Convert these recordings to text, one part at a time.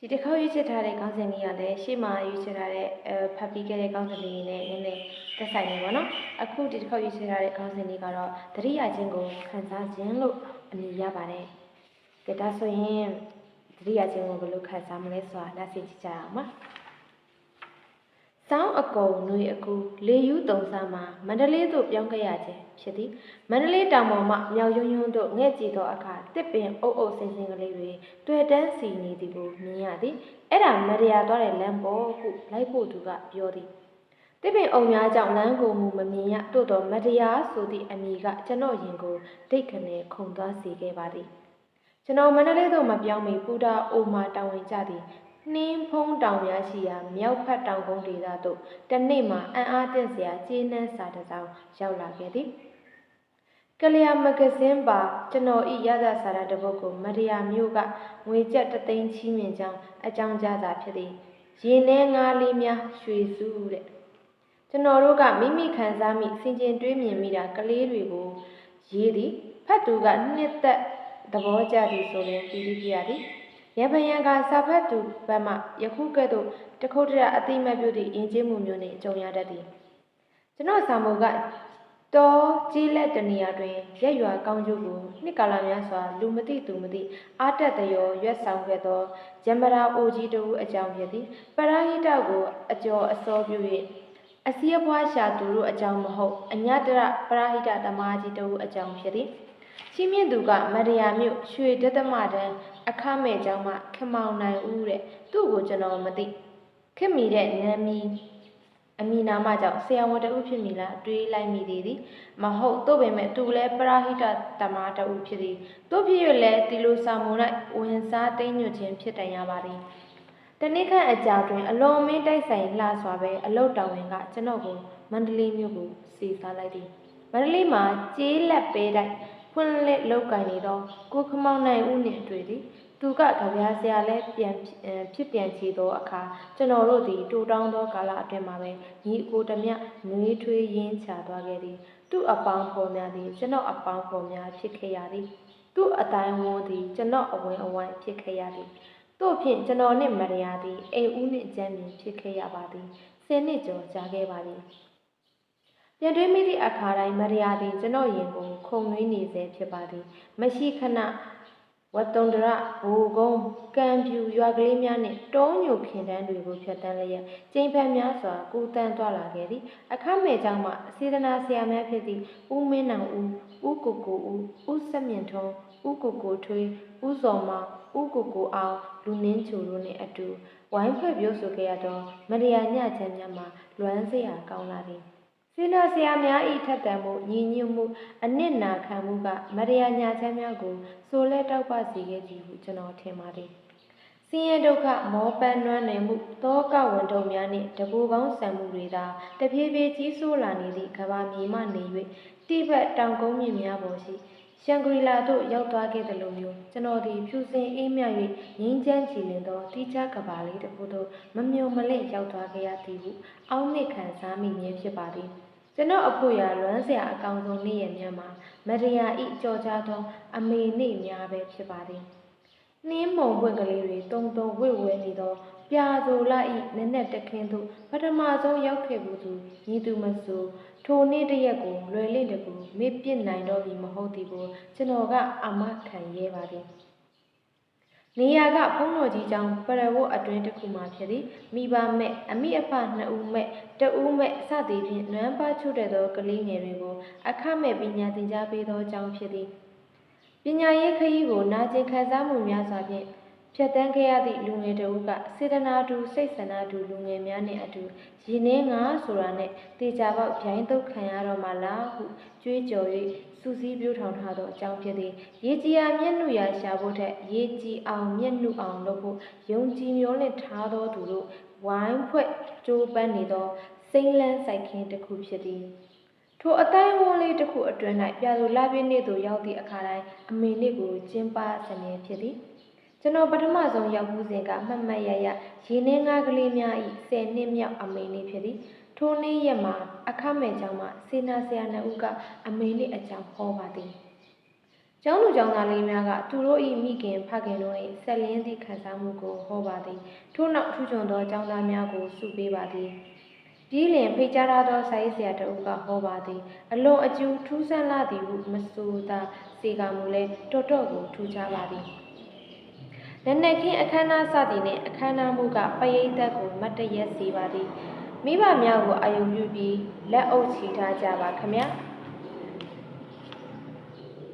ဒီတစ်ခေါက်ရွေးချယ်ထားတဲ့ခေါင်းစဉ်လေးကလည်းရှေ့မှာရွေးချယ်ထားတဲ့အဲဖတ်ပြီးခဲ့တဲ့ခေါင်းစဉ်လေးနဲ့နည်းနည်းသက်ဆိုင်နေပါတော့အခုဒီတစ်ခေါက်ရွေးချယ်ထားတဲ့ခေါင်းစဉ်လေးကတော့တတိယချင်းကိုခံစားခြင်းလို့အမည်ရပါတယ်ကဲဒါဆိုရင်တတိယချင်းကိုဘယ်လိုခံစားမလဲဆိုတာလက်ဆင့်ကြည့်ကြရအောင်ပါ စောင်းအကုံຫນွေအကူလေယူတုံစားမှာမန္တလေးသို့ပြောင်းခဲ့ရခြင်းဖြစ်သည်မန္တလေးတောင်ပေါ်မှမြောက်ယွန်းယွန်းတို့ငဲ့ကြည့်သောအခါတစ်ပင်အုပ်အုပ်ဆင်းဆင်းကလေးတွေတွေ့တန်းစီနေသည်ကိုမြင်ရသည်အဲ့ဒါမရယာသွားတဲ့လမ်းပေါ်ဟုလိုက်ဖို့သူကပြောသည်တစ်ပင်အုံများကြောင့်လမ်းကိုမူမမြင်ရတို့တော့မတရားဆိုသည့်အမည်ကကျွန်တော်ရင်ကိုဒိတ်ခနဲခုန်သွားစေခဲ့ပါသည်ကျွန်တော်မန္တလေးသို့မပြောင်းမီပူတာအိုမာတောင်ဝင်ကြသည် နှင်းဖုံးတောင်များရှိရာမြောက်ဖက်တောင်ကုန်းဒေသသို့တနေ့မှအံ့အားသင့်စရာကျေးနှမ်းစာတစ်စောင်ရောက်လာခဲ့သည်ကလျာမဂဇင်းပါကျွန်တော်ဤရသစာရတစ်ပုဒ်ကိုမရယာမျိုးကငွေကျပ်တစ်သိန်းချီးမြှင့်ကြောင်းအကြောင်းကြားတာဖြစ်သည်ရေနှဲငါးလေးများရွှေစုတဲ့ကျွန်တော်တို့ကမိမိခံစားမိစင်ကျင်တွေးမြင်မိတာကလေးတွေကိုရေးသည်ဖတ်သူကနှစ်သက်သဘောကျသည်ဆိုရင်ပြီးပြီးပြရသည် ရပယံကစာဖတ်သူဘက်မှယခုကဲ့သို့တခုတ်တရအတိမတ်ပြုသည့်ယဉ်ကျေးမှုမျိုးနှင့်ကြုံရတတ်သည်ကျွန်တော်စာမူကတောကြီးလက်တနေရာတွင်ရက်ရွာကောင်းကျိုးကိုနှစ်ကာလများစွာလူမသိသူမသိအာတက်တရောရွက်ဆောင်ခဲ့သောဂျမရာအိုကြီးတို့အကြောင်းဖြစ်သည်ပရာဟိတကိုအကျော်အစောပြု၍အစီအပွားရှာသူတို့အကြောင်းမဟုတ်အညတရပရာဟိတသမားကြီးတို့အကြောင်းဖြစ်သည်ချင်းမြင့်သူကမရယာမြို့ရွှေဒသမတန်း အခမဲ့ကျောင်းမှခမောင်နိုင်ဦးတဲ့သူ့ကိုကျွန်တော်မသိခက်မိတဲ့နာမည်အမီနာမကြောင့်ဆရာဝန်တဦးဖြစ်မိလားတွေးလိုက်မိသေးသည်မဟုတ်တော့ပေမဲ့သူလည်းပရာဟိတတမတဦးဖြစ်သည်တို့ဖြစ်ရလဲဒီလိုစာမုံ၌ဝင်စားသိမ့်ညွတ်ခြင်းဖြစ်တန်ရပါသည်တနေ့ခန့်အကြာတွင် အလွန်မင်းတိုက်ဆိုင်လှစွာပဲအလုတ်တော်ဝင်ကကျွန်တော်ကိုမန္တလေးမြို့ကိုစီစားလိုက်သည်မန္တလေးမှာကျေးလက်ပေးတိုက် ဖွင့်လက်လောက်ကင်နေတော့ကိုခမောင်းနိုင်ဦးနှင့်တွေ့သည်သူကကြပြားဆရာလဲပြန်အဲဖြစ်ပြန်ချီသောအခါကျွန်တော်တို့သည်တူတောင်းသောကာလအတွင်းမှာပဲညီအကိုတမျှနွေးထွေးရင်းချသွားခဲ့သည်သူ့အပေါင်းဖော်များသည်ကျွန်တော်အပေါင်းဖော်များဖြစ်ခဲ့ရသည်သူ့အတိုင်းဝန်းသည်ကျွန်တော်အဝင်အဝိုင်းဖြစ်ခဲ့ရသည်တို့ဖြင့်ကျွန်တော်နှင့်မရယာသည်အိမ်ဦးနှင့်ကျမ်းမြင်ဖြစ်ခဲ့ရပါသည်ဆယ်နှစ်ကျော်ကြာခဲ့ပါသည် ပြန်တွေးမိသည့်အခါတိုင်းမရယာသည်ကျွန်တော်ရင်ကိုခုံနှွေးနေစေဖြစ်ပါသည်မရှိခဏဝတ်တုံဒရဘူကုန်းကံပြူရွာကလေးများနှင့်တောညိုခင်တန်းတွေကိုဖြတ်တန်းလျက်ကျိန်ဖန်များစွာကူတန်းသွားလာခဲ့သည်အခမဲ့ကြောင့်မှစေတနာဆရာများဖြစ်သည့်ဦးမင်းနောင်ဦးဦးကိုကိုဦးဦးစက်မြင့်ထွန်းဦးကိုကိုထွေးဦးစော်မောင်ဦးကိုကိုအောင်လူနင်းချိုတို့နှင့်အတူဝိုင်းဖွဲ့ပြောဆိုခဲ့ရသောမရယာညချမ်းများမှာလွမ်းစရာကောင်းလာသည် စေနာဆရာများဤထက်တန်မှုညီညွတ်မှုအနစ်နာခံမှုကမရယာညာချမ်းများကိုစိုးလဲတောက်ပစေခဲ့သည်ဟုကျွန်တော်ထင်ပါသည်ဆင်းရဲဒုက္ခမောပန်းနွမ်းနယ်မှုတောကဝန်တုံများနှင့်တဘူကောင်းဆံမှုတွေသာတဖြည်းဖြည်းကြီးဆိုးလာနေသည့်ကဘာမြေမှနေ၍တိဘက်တောင်ကုန်းမြင့်များပေါ်ရှိရှန်ဂရီလာသို့ရောက်သွားခဲ့သလိုမျိုးကျွန်တော်သည်ဖြူစင်အေးမြ၍ငင်းချမ်းကြည်လင်သောတိကျကဘာလေးတစ်ခုသို့မမြုံမလင့်ရောက်သွားခဲ့ရသည်ဟုအောက်နှစ်ခံစားမိခြင်းဖြစ်ပါသည် ကျွန်တော်အဖို့ရလွမ်းစရာအကောင်ဆုံးနေ့ရက်များမှာမရယာဤကြော်ကြားသော အမေနေ့များပဲဖြစ်ပါသည်နှင်းမုံပွင့်ကလေးတွေတုံတုံဝိဝဲနေသောပြာဆိုလာဤနက်နက်တခင်းသို့ပထမဆုံးရောက်ခဲ့ဘူးသူညီသူမဆိုထိုနေ့တရက်ကိုလွယ်လင့်တကူမေ့ပြစ်နိုင်တော့ပြီမဟုတ်သည်ကိုကျွန်တော်ကအမခံရဲပါသည် နေရာကဘုန်းတော်ကြီးကျောင်းပရဝတ်အတွင်းတစ်ခုမှဖြစ်သည်မိဘမဲ့အမိအဖနှစ်ဦးမဲ့တဦးမဲ့စသည်ဖြင့်နွမ်းပါချုတဲ့သောကလေးငယ်တွေကိုအခမဲ့ပညာသင်ကြားပေးသောကျောင်းဖြစ်သည်ပညာရေးခရီးကိုနာကျင်ခံစားမှုများစွာဖြင့်ဖြတ်တန်းခဲ့ရသည့်လူငယ်တဦးကစေတနာတူစိတ်ဆန္ဒတူလူငယ်များနှင့်အတူရင်းနှင်းငါဆိုတာနဲ့တေချာပေါက်ဗျိုင်းတုတ်ခံရတော့မှလားဟုကြွေးကြော်၍ စူးစီးပြိုးထောင်ထားသောအကြောင်းဖြစ်သည်ရေကြီးရာမျက်နှုရာရှာဖို့ထက်ရေကြီးအောင်မျက်နှုအောင်လုပ်ဖို့ယုံကြည်မျှော်လင့်ထားသောသူတို့ဝိုင်းဖွဲ့ကြိုးပမ်းနေသောစိမ့်လန်းဆိုင်ခင်းတစ်ခုဖြစ်သည်ထိုအတိုင်းဝန်းလေးတစ်ခုအတွင်း၌ပြာသူလာပြည့်နေ့သို့ရောက်သည့်အခါတိုင်းအမေနေ့ကိုကျင်းပစမြဲဖြစ်သည်ကျွန်တော်ပထမဆုံးရောက်မှုစဉ်ကမှတ်မှတ်ရရရေနှင်းငါးကလေးများ၏ဆယ်နှစ်မြောက်အမေနေ့ဖြစ်သည် ထိုနေ့ရက်မှာအခမဲ့ကျောင်းမှစေနာဆရာနှစ်ဦးကအမေနေ့အကြောင်းဟောပါသည်ကျောင်းသူကျောင်းသားလေးများကသူတို့၏မိခင်ဖခင်တို့၏ဆက်လင်းသည့်ခံစားမှုကိုဟောပါသည်ထို့နောက်ထူးချွန်သောကျောင်းသားများကိုစုပေးပါသည်ပြီးလျင်ဖိတ်ကြားထားသောစာရေးဆရာတဦးကဟောပါသည်အလွန်အကျူထူးဆန်းလာသည်ဟုမဆိုသာစေကမူလဲတော်တော်ကိုထူးခြားပါသည်လက်နက်ခင်းအခမ်းအနားစသည်နှင့်အခမ်းအနားမှုကပရိသတ်ကိုမတ်တရက်စေပါသည် မိဘများကိုအာယုံပြုပြီးလက်အုပ်ချီထားကြပါခမညာ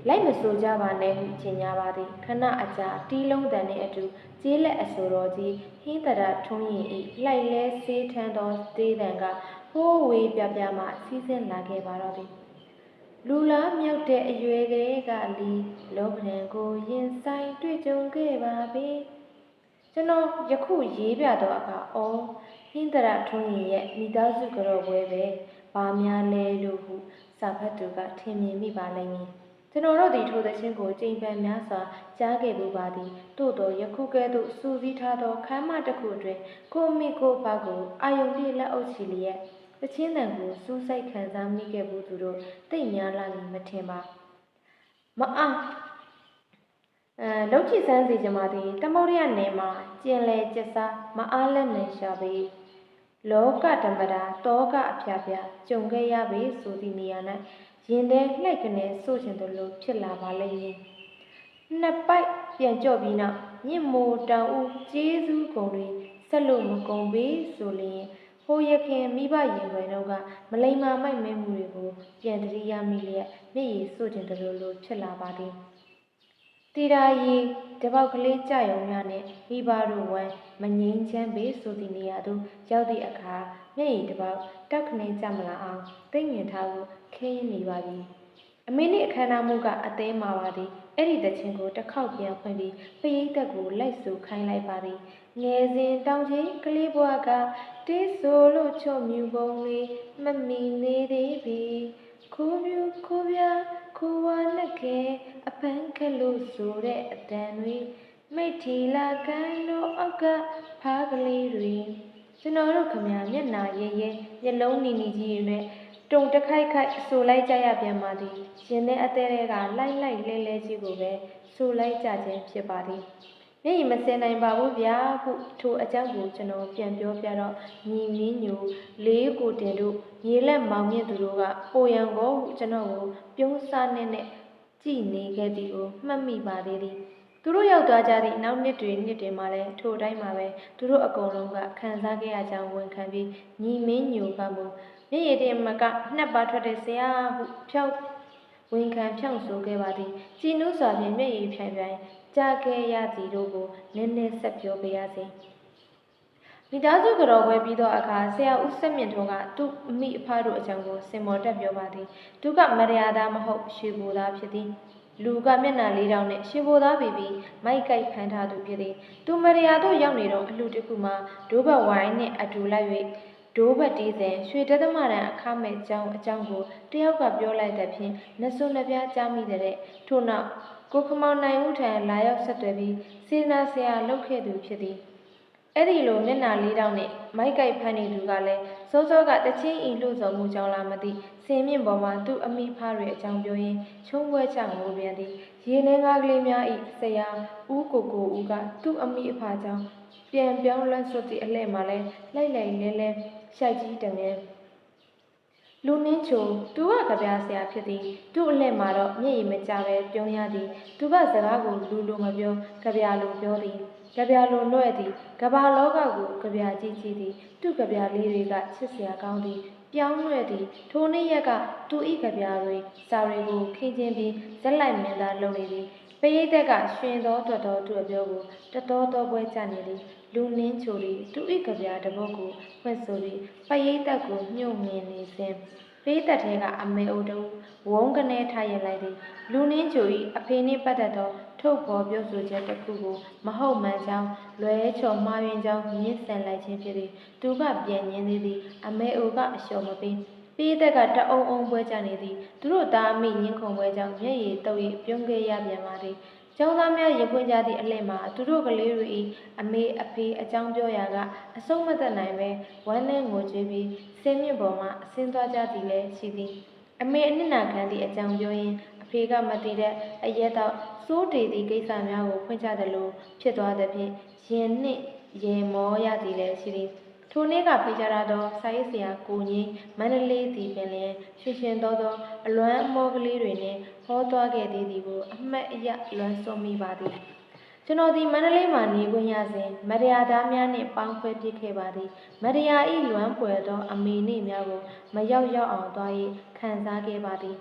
လိုက်မဆိုကြပါနဲ့ဟုကြေညာပါသည်ခဏအကြာတီးလုံးတန်နှင့်အတူကျေးလက်အဆိုတော်ကြီးဟင်းတရထုံးရင်ဤလိုက်လဲဆေးထန်းသောတေးတံကဟိုးဝေးပြပြမှစီးဆင်းလာခဲ့ပါတော့သည်လူလားမြောက်တဲ့အရွယ်ကလေးကလီလောကရန်ကိုရင်ဆိုင်တွေ့ကြုံခဲ့ပါပြီကျွန်တော်ယခုရေးပြတော့အခါအော် ဟင်းတရထွန်းရင်ရဲ့မိသားစုကြော်ပွဲပဲဘာများလဲလို့ဟုစာဖတ်သူကထင်မြင်မိပါလိမ့်မည်ကျွန်တော်တို့ဒီထိုသချင်းကိုကြိမ်ပန်များစွာကြားခဲ့ပူပါသည်သို့တော်ယခုကဲ့သို့စူးစီးထားသောခမ်းမတစ်ခုတွင်ကိုမိကိုဖကိုအာယုန်ပြည့်လက်အုပ်ချီလျက်တချင်းတန်ကိုစူးစိုက်ခံစားမိခဲ့ဘူးသူတို့တိတ်များလာလိမ့်မထင်ပါမအားအဲလောက်ချီစမ်းစီကြမှာဒီတမုတ်ရနယ်မှာကျင်လေကျက်စားမအားလက်နဲ့ရှာပြီး လောကဓမ္မတာတောကအဖျားဖျားကြုံခဲ့ရပြီဆိုသည့်နေရာ၌ရင်ထဲလှိုက်ကနေဆိုချင်တယ်လို့ဖြစ်လာပါလိမ့်မည်နှစ်ပိုက်ပြန်ကြော့ပြီးနောက်ညစ်မိုးတောင်ဦးကျေးဇူးကုံတွေဆက်လို့မကုန်ပြီဆိုလျင်ဟိုရခင်မိဘရင်ွယ်တို့ကမလိမ္မာမိုက်မဲမှုတွေကိုပြန်တရိယာမိလျက်မျက်ရည်စို့ကျင်တယ်လို့လို့ဖြစ်လာပါသည် တီရာရီတပေါက်ကလေးကြယုံများနဲ့မိဘတို့ဝမ်းမငိမ့်ချမ်းပေဆိုသည့်နေရာသို့ရောက်သည့်အခါမျက်ရည်တပေါက်တောက်ခနဲကြမလာအောင်သိမ့်မြင်ထားဖို့ခင်းနေပါပြီအမေနဲ့အခမ်းအနားမှုကအသေးမှာပါသည်အဲ့ဒီတခြင်းကိုတစ်ခေါက်ပြန်ဖွင့်ပြီးပရိသတ်ကိုလိုက်ဆိုခိုင်းလိုက်ပါသည်ငယ်စဉ်တောင်ချင်းကလေးဘွားကတေးဆိုလို့ချော့မြူပုံလေးမမီနေသေးပြီခိုးပြူခိုးပြခိုးဝါလက်ခဲ အပန်းခက်လို့ဆိုတဲ့အတန်တွေမိတ်ထီလာကိုင်းလို့အောက်ကဖားကလေးတွေကျွန်တော်တို့ခမမျက်နာရဲရဲမျက်လုံးနီနီကြီးတွေနဲ့တုံတခိုက်ခိုက်ဆိုလိုက်ကြရပြန်ပါသည်ရှင်တဲ့အသေးတွေကလိုက်လိုက်လဲလဲကြီးကိုပဲဆိုလိုက်ကြခြင်းဖြစ်ပါသည်မျက်ရည်မစင်နိုင်ပါဘူးဗျာဟုထိုအကြောင်းကိုကျွန်တော်ပြန်ပြောပြတော့ညီမင်းညိုလေးကိုတင်တို့ရေလက်မောင်မြင့်သူတို့ကပိုရန်ကိုဟုကျွန်တော်ကိုပြုံးစားနေနဲ့ ကြည်နေခဲ့သည်ကိုမှတ်မိပါသေးသည်သူတို့ရောက်သွားကြသည့်နောက်နှစ်တွေနှစ်တွေမှာလည်းထိုတိုင်းမှာပဲသူတို့အကုန်လုံးကခံစားခဲ့ရကြောင်းဝန်ခံပြီးညီမင်းညိုကမူမျက်ရည်တင်မကနှစ်ပါထွက်တဲ့ဆရာဟုဖြောက်ဝန်ခံဖြောင့်ဆိုခဲ့ပါသည်ကြည်နူးစွာဖြင့်မျက်ရည်ဖြိုင်ဖြိုင်ကြားခဲ့ရသည်တို့ကိုနည်းနည်းဆက်ပြောပြရစေ မိသားစုကြော်ပွဲပြီးသောအခါဆရာဦးစက်မြင့်ထွန်းကသူ့အမိအဖတို့အကြောင်းကိုစင်မော်တက်ပြောပါသည်သူကမရယာသားမဟုတ်ရွှေဘိုသားဖြစ်သည်လူကမျက်နှာလေးတောင်နဲ့ရှင်ဘိုသားပြီးပြီးမိုက်ကိုက်ဖမ်းထားသူဖြစ်သည်သူမရယာတို့ရောက်နေတော့အလှတစ်ခုမှာဒိုးဘဝိုင်းနှင့်အတူလိုက်၍ဒိုးဘတ်တီးစဉ်ရွှေတသမရန်အခမဲ့အကြောင်းအကြောင်းကိုတယောက်ကပြောလိုက်တဲ့ဖြင့်နှစုံနှပြားကြားမိတဲ့ထို့နောက်ကိုခမောင်နိုင်ဦးထံလာရောက်ဆက်သွယ်ပြီးစေနာဆရာလုပ်ခဲ့သူဖြစ်သည် အဲ့ဒီလိုမျက်နာလေးတောင်နဲ့မိုက်ကိုက်ဖမ်းနေသူကလည်းစောစောကတချင်းဤလှုပ်ဆောင်မှုကြောင့်လားမသိစင်မြင့်ပေါ်မှာသူ့အမိဖားတွေအကြောင်းပြောရင်းချုံးပွဲချငိုပြန်သည်ရေနှင်းကားကလေးများဤဆရာဦးကိုကိုဦးကသူ့အမိအဖားကြောင့်ပြန်ပြောင်းလွှတ်ဆွတ်သည့်အလှဲ့မှာလဲလိုက်လိုက်လဲလဲရှိုက်ကြီးတငယ်လူနှင်းချိုသူကကြပြဆရာဖြစ်သည်သူ့အလှဲ့မှာတော့မျက်ရည်မကျပဲပြုံးရသည်သူကစကားကိုလူလိုမပြောကြပြလိုပြောသည် ကြပြလိုလွဲ့သည်ကဘာလောကကိုကြပြကြီးကြီးသည်သူ့ကြပြလေးတွေကချစ်စရာကောင်းသည်ပြောင်းလွဲ့သည်ထိုနေ့ရက်ကသူဤကြပြတွေစာတွေကိုခင်းချင်းပြီးဇက်လိုက်မင်းသားလုပ်နေသည်ပရိသက်ကရှင်သောတော်တော်သူ့အပြောကိုတတော်တော်ပွဲကြနေသည်လူနှင်းချိုသည်သူဤကြပြတပုတ်ကိုဖွင့်ဆိုပြီးပရိသက်ကိုညှို့ငင်နေစဉ်ပေးသက်ထဲကအမေအိုတူဝုန်းကနေထားရလိုက်သည်လူနှင်းချို၏အဖေနှင့်ပတ်သက်သော ထုတ်ဖော်ပြောဆိုချက်တစ်ခုကိုမဟုတ်မှန်ကြောင်းလွဲချော်မှားယွင်းကြောင်းညှင်းဆန်လိုက်ခြင်းဖြစ်သည်သူကပြန်ညင်းသေးသည်အမေအိုကအလျှော်မပေးပေးသက်ကတအုံအုံပွဲကြနေသည်သူတို့သားမိညင်းခုံပွဲကြောင့်မျက်ရည်တုပ်၍ပြုံးခဲ့ရပြန်ပါသည်ကျောင်းသားများရင်ခွင့်ကြသည့်အလှည့်မှာသူတို့ကလေးတွေ၏အမေအဖေအကြောင်းပြောရာကအဆုံးမသက်နိုင်ပဲဝမ်းနဲ့ငိုကြွေးပြီးဆင်းမြင့်ပေါ်မှဆင်းသွားကြသည်လည်းရှိသည်အမေအနစ်နာခံသည့်အကြောင်းပြောရင်းအဖေကမတည်တဲ့အရက်တော့ စိုးတေသည့်ကိစ္စများကိုဖွင့်ချသလိုဖြစ်သွားသဖြင့်ရင်နှင့်ရေမောရသည်လည်းရှိသည်ထိုနေ့ကဖေကြရသောစာရေးဆရာကိုငင်းမန္တလေးသည်ပင်လျင်ရှင်ရှင်သောသောအလွမ်းအမောကလေးတွေနှင့်ဟောသွားခဲ့သည်သည်ကိုအမှတ်အရလွမ်းစွန်မိပါသည်ကျွန်တော်ဒီမန္တလေးမှာနေခွင့်ရစဉ်မရယာသားများနှင့်ပေါင်းဖွဲ့ဖြစ်ခဲ့ပါသည်မရယာဤလွမ်းပွယ်သောအမေနှင့်များကိုမရောက်ရောက်အောင်သွား၍ခံစားခဲ့ပါသည်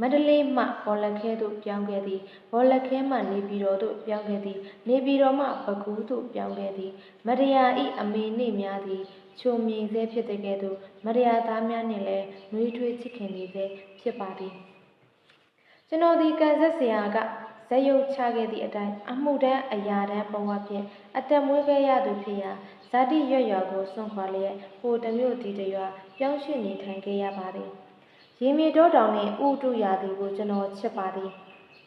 မန္တလေးမှဘော်လက်ခဲသို့ပြောင်းခဲ့သည်ဘော်လက်ခဲမှနေပြည်တော်သို့ပြောင်းခဲ့သည်နေပြည်တော်မှပကူးသို့ပြောင်းခဲ့သည်မရယာဤအမေနှင့်များသည်ချုံမြင်စေဖြစ်တဲ့ကဲ့သို့မရယာသားများနှင့်လည်းနှွေးထွေးချစ်ခင်နေစေဖြစ်ပါသည်ကျွန်တော်ဒီကန်ဆက်ဆရာကဇက်ရုပ်ချခဲ့သည့်အတိုင်းအမှုတန်းအရာတန်းဘဝဖြင့်အသက်မွေးခဲ့ရသူဖြစ်ရာဇာတိရွတ်ရွာကိုစွန့်ခွာလျက်ဟိုတစ်မျိုးဒီတစ်ရွာပြောင်းရွှေ့နေထိုင်ခဲ့ရပါသည် ရေမြေတောတောင်နှင့်ဥတုရာသီကိုကျွန်တော်ချစ်ပါသည်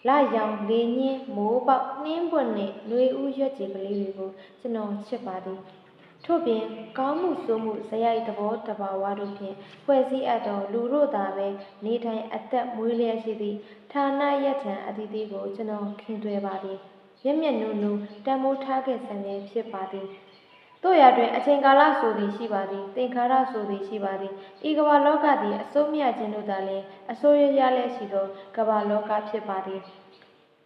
လရောင်လေညင်းမိုးပေါက်နှင်းပွင့်နှင့်နှွေဦးရွက်ကြည်ကလေးတွေကိုကျွန်တော်ချစ်ပါသည်ထို့ပြင်ကောင်းမှုဆိုးမှုဇယိုက်သဘောတဘာဝတို့ဖြင့်ဖွဲ့စည်းအပ်သောလူတို့သာပဲနေထိုင်အသက်မွေးလျက်ရှိသည့်ဌာနယထံအသီးသီးကိုကျွန်တော်ခင်သွယ်ပါသည်မျက်မျက်နုနုတံမိုးထားခဲ့စံမြဲဖြစ်ပါသည် တို့ရတွင်အချိန်ကာလဆိုသည်ရှိပါသည်သင်္ခါရဆိုသည်ရှိပါသည်ဤကမ္ဘာလောကသည်အစိုးမြခြင်းတို့သာလျှင်အစိုးရရလည်းရှိသောကမ္ဘာလောကဖြစ်ပါသည်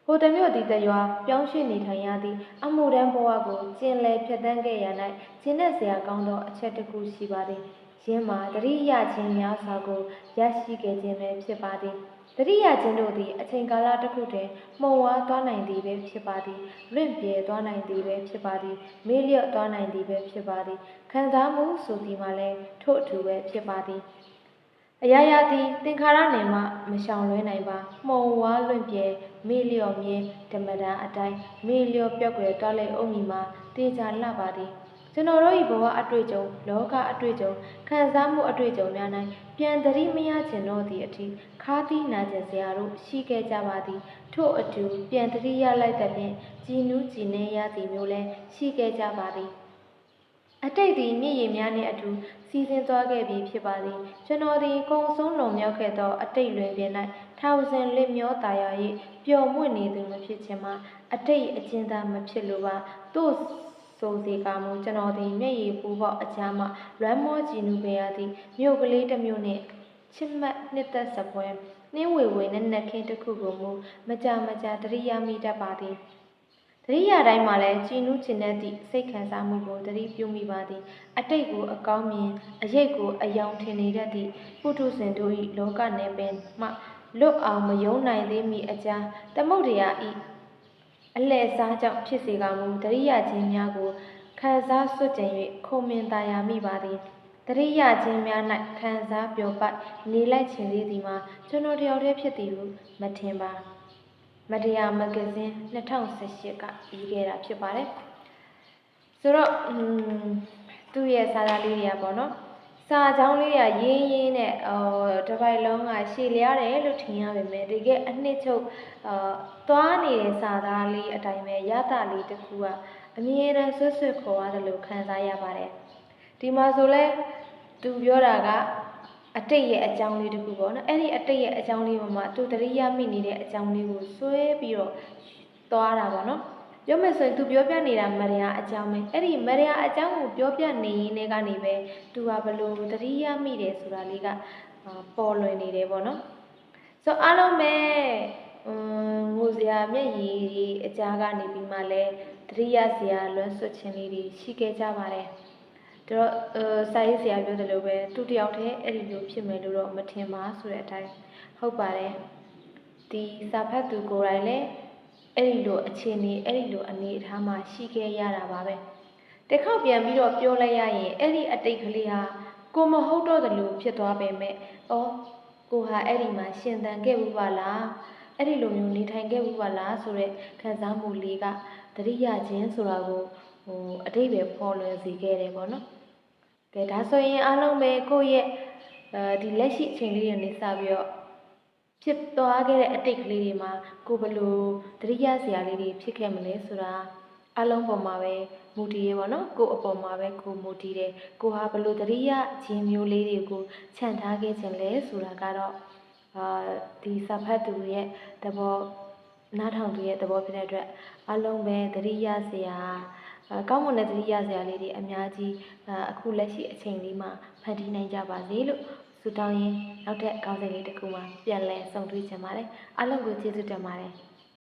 ဟိုတမျိုးဒီတရွာပြောင်းရွှေ့နေထိုင်ရသည့်အမှုတန်းဘဝကိုကျင်လည်ဖြတ်တန်းခဲ့ရ၌ကျင်းတဲ့ဆရာကောင်းသောအချက်တစ်ခုရှိပါသည်။ယင်းမှာတတိယခြင်းများစွာကိုရရှိခဲ့ခြင်းပဲဖြစ်ပါသည်။ တတိယခြင်းတို့သည်အချိန်ကာလတစ်ခုတည်းမှုံဝါသွားနိုင်သည်ပဲဖြစ်ပါသည်။လွင့်ပြေသွားနိုင်သည်ပဲဖြစ်ပါသည်။မေးလျော့သွားနိုင်သည်ပဲဖြစ်ပါသည်။ခံစားမှုဆိုသည်မှာလည်းထို့အတူပဲဖြစ်ပါသည်။အရာရာသည်သင်္ခါရနယ်မှမရှောင်လွဲနိုင်ပါမှုံဝါလွင့်ပြဲမေ့လျော့မြဲဓမ္မတာအတိုင်းမေ့လျော့ပြောက်ွယ်တွားလိုက်အုံးမီမှာတေချာလှပါသည် ကျွန်တော်တို့၏ဘဝအတွေ့အကြုံလောကအတွေ့အကြုံခံစားမှုအတွေ့အကြုံများ၌ပြန်သတိမရခြင်းတော့သည့်အထိခါးသီးနာကျင်စရာတို့ရှိခဲ့ကြပါသည်ထို့အတူပြန်သတိရလိုက်တဲ့ဖြင့်ကြည်နူးကြည်နေရသည်မျိုးလည်းရှိခဲ့ကြပါသည်အတိတ်သည်မြင့်ရည်များနှင့်အတူစီစဉ်သွားခဲ့ပြီးဖြစ်ပါသည်ကျွန်တော်သည်ကုံဆုံးလုံမြောက်ခဲ့သောအတိတ်လွင်ပြင်၌ထောင်စဉ်လင့်မျောတာယာ၏ပျော်မွေ့နေသူမဖြစ်ခြင်းမှာအတိတ်အကျဉ်းသားမဖြစ်လိုပါသို့ ဆိုစီကမူကျွန်တော်သည်မျက်ရည်ပူပေါက်အချမ်းမှလွမ်းမောကြည်နူခဲ့ရသည့်မြို့ကလေးတစ်မြို့နှင့်ချစ်မှတ်နှစ်သက်စပွဲနှင်းဝေဝေနဲ့နက်ခင်းတစ်ခုကိုမူမကြမကြတရိယာမိတတ်ပါသည်တတိယတိုင်းမှာလည်းကြည်နူးကျင်တဲ့သည့်စိတ်ခံစားမှုကိုတတိပြုမိပါသည် အတိတ်ကိုအကောင်းမြင်အရေးကိုအယောင်ထင်နေတတ်သည့်ပုထုဇဉ်တို့၏လောကနယ်ပင်မှလွတ်အောင်မယုံနိုင်သေးမီအကြားသမုဒ္ဒရာ၏ အလှည့်စားကြောင့်ဖြစ်စေကမူတတိယခြင်းများကိုခံစားစွတ်ကြင်၍ခုံမင်သာယာမိပါသည်တတိယခြင်းများ၌ခံစားပျော်ပတ်နေလိုက်ခြင်းသေးသည်မှာကျွန်တော်တယောက်တည်းဖြစ်သည်ဟုမထင်ပါမတရားမဂ္ဂဇင်း2018ကပြီးခဲ့တာဖြစ်ပါတယ်ဆိုတော့อืมသူ့ရဲ့စာသားလေးတွေကပေါ့နော် စာကြောင်းလေးတွေကရင်းရင်းနဲ့ဟိုတစ်ပိုက်လုံးကရှည်လျားတယ်လို့ထင်ရပါမယ်တကယ်အနှစ်ချုပ်အာသွားနေတဲ့စာသားလေးအတိုင်းပဲရတာလေးတစ်ခုကအမြဲတမ်းဆွတ်ဆွတ်ခေါ်ရတယ်လို့ခံစားရပါတယ်ဒီမှာဆိုလဲသူပြောတာကအတိတ်ရဲ့အကြောင်းလေးတစ်ခုပေါ့နော်အဲ့ဒီအတိတ်ရဲ့အကြောင်းလေးပေါ်မှာသူတရိယာမိနေတဲ့အကြောင်းလေးကိုဆွဲပြီးတော့သွားတာပေါ့နော် ပြောမယ်ဆိုရင်သူပြောပြနေတာမရယာအကြောင်းပဲအဲ့ဒီမရယာအကြောင်းကိုပြောပြနေရင်းနဲ့ကနေပဲသူကဘလို့တရိယာမိတယ်ဆိုတာလေးကအာပေါ်လွင်နေတယ်ပေါ့နော်ဆိုအားလုံးပဲอืมငိုစရာမျက်ရည်အကြားကနေပြီးမှလဲတရိယာစရာလွမ်းဆွတ်ခြင်းလေးတွေရှိခဲ့ကြပါတယ်တော့အဲစာရေးဆရာပြောတယ်လို့ပဲသူတယောက်တည်းအဲ့ဒီလိုဖြစ်မယ်လို့တော့မထင်ပါဆိုတဲ့အတိုင်းဟုတ်ပါတယ်ဒီစာဖတ်သူကိုယ်တိုင်လည်း အဲ့ဒီလိုအခြေအနေအဲ့ဒီလိုအနေအထားမှာရှိခဲ့ရတာပါပဲတစ်ခေါက်ပြန်ပြီးတော့ပြောလိုက်ရရင်အဲ့ဒီအတိတ်ကလေးဟာကိုမဟုတ်တော့တယ်လို့ဖြစ်သွားပေမဲ့ဩကိုဟာအဲ့ဒီမှာရှင်သန်ခဲ့ဘူးပါလားအဲ့ဒီလိုမျိုးနေထိုင်ခဲ့ဘူးပါလားဆိုတဲ့ခံစားမှုလေးကတတိယချင်းဆိုတာကိုဟိုအတိတ်ပဲပေါ်လွင်စေခဲ့တယ်ပေါ့နော်ကဲဒါဆိုရင်အားလုံးပဲကိုယ့်ရဲ့အဲဒီလက်ရှိအချိန်လေးတွေနေစပြီးတော့ ဖြစ်သွားခဲ့တဲ့အတိတ်ကလေးတွေမှာကိုဘယ်လို့တတိယစရာလေးတွေဖြစ်ခဲ့မလဲဆိုတာအလုံးပေါ်မှာပဲမူတည်ရေပေါ့နော်ကိုယ့်အပေါ်မှာပဲကိုမူတည်တယ်ကိုဟာဘယ်လို့တတိယခြင်းမျိုးလေးတွေကိုခြံထားခဲ့ခြင်းလဲဆိုတာကတော့အာဒီစာဖတ်သူရဲ့သဘောနားထောင်သူရဲ့သဘောဖြစ်တဲ့အတွက်အလုံးပဲသတိရစရာအာကောင်းမွန်တဲ့သတိရစရာလေးတွေအများကြီးအာအခုလက်ရှိအချိန်လေးမှာဖန်တီးနိုင်ကြပါစေလို့ ဆုတောင်းရင်းနောက်ထပ်ကောင်းစင်လေးတစ်ခုမှပြန်လည်ဆုံတွေ့ချင်ပါတယ်အလုံးကိုကျေးဇူးတင်ပါတယ်